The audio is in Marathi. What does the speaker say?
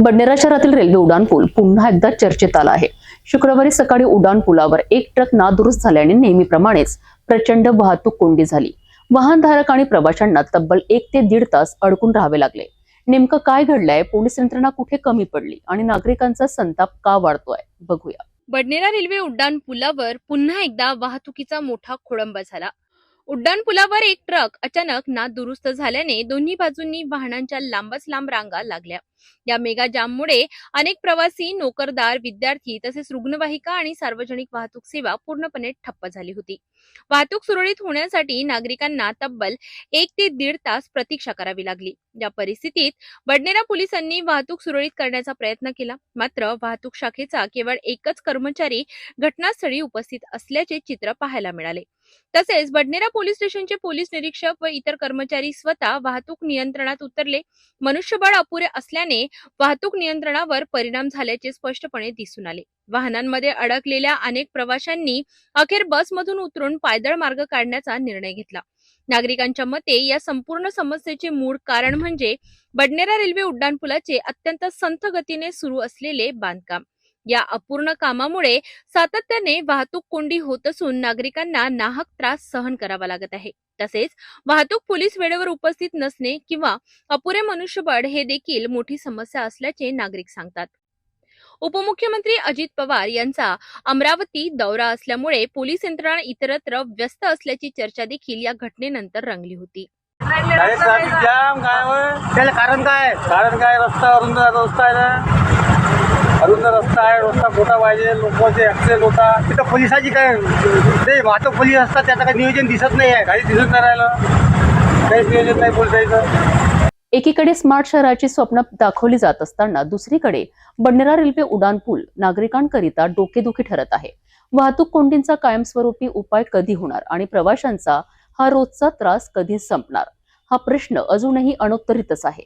बडनेरा शहरातील रेल्वे उड्डाणपूल पुन्हा एकदा चर्चेत आला आहे. शुक्रवारी सकाळी उड्डाण पुलावर एक ट्रक नादुरुस्त झाल्याने नेहमीप्रमाणेच प्रचंड वाहतूक कोंडी झाली. वाहनधारक आणि प्रवाशांना तब्बल एक ते दीड तास अडकून राहावे लागले. नेमकं काय घडलंय? पोलीस यंत्रणा कुठे कमी पडली? आणि नागरिकांचा संताप का वाढतोय? बघूया. बडनेरा रेल्वे उड्डाण पुलावर पुन्हा एकदा वाहतुकीचा मोठा खोळंबा झाला. उड्डाण पुलावर एक ट्रक अचानक नादुरुस्त झाल्याने दोन्ही बाजूंनी वाहनांच्या लांबच लांब रांगा लागल्या. या मेगा जाममुळे अनेक प्रवासी नोकरदार विद्यार्थी तसेच रुग्णवाहिका आणि सार्वजनिक वाहतूक सेवा पूर्णपणे ठप्प झाली होती. वाहतूक सुरळीत होण्यासाठी नागरिकांना तब्बल एक ते दीड तास प्रतीक्षा करावी लागली. या परिस्थितीत बडनेरा पोलिसांनी वाहतूक सुरळीत करण्याचा प्रयत्न केला. मात्र वाहतूक शाखेचा केवळ एकच कर्मचारी घटनास्थळी उपस्थित असल्याचे चित्र पाहायला मिळाले. तसेच बडनेरा पोलीस स्टेशनचे पोलीस निरीक्षक व इतर कर्मचारी स्वतः वाहतूक नियंत्रणात उतरले. मनुष्यबळ अपुरे असल्याने वाहतूक नियंत्रणावर परिणाम झाल्याचे स्पष्टपणे दिसून आले. वाहनांमध्ये अडकलेल्या अनेक प्रवाशांनी अखेर बसमधून उतरून पायदळ मार्ग काढण्याचा निर्णय घेतला. नागरिकांच्या मते या संपूर्ण समस्येचे मूळ कारण म्हणजे बडनेरा रेल्वे उड्डाणपुलाचे अत्यंत संथ गतीने सुरू असलेले बांधकाम. या अपूर्ण कामामुळे सातत्याने वाहतूक कोंडी होत असून नागरिकांना नाहक त्रास सहन करावा लागत आहे. तसेच वाहतूक पोलीस वेळेवर उपस्थित नसणे किंवा अपुरे मनुष्यबळ हे देखील मोठी समस्या असल्याचे नागरिक सांगतात. उपमुख्यमंत्री अजित पवार यांचा अमरावती दौरा असल्यामुळे पोलीस यंत्रणा इतरत्र व्यस्त असल्याची चर्चा देखील या घटनेनंतर रंगली होती. कारण काय? कारण काय? रस्ता अरुंद रस्ता आहे ना? अरुंद रस्ता आहे रस्ता मोठा पाहिजे लोकांचे ऍक्सिडेंट होता. तिथं पोलिसाची काय ते वाहतूक पोलीस असतात त्याचं काही नियोजन दिसत नाही आहे. काही दिसत नाही राहिलं. काहीच नियोजन नाही पोलिसांचं. एकीकडे स्मार्ट शहराची स्वप्न दाखवली जात असताना दुसरीकडे बडनेरा रेल्वे उड्डाण पूल नागरिकांकरिता डोकेदुखी ठरत आहे. वाहतूक कोंडींचा कायमस्वरूपी उपाय कधी होणार आणि प्रवाशांचा हा रोजचा त्रास कधी संपणार? हा प्रश्न अजूनही अनोत्तरितच आहे.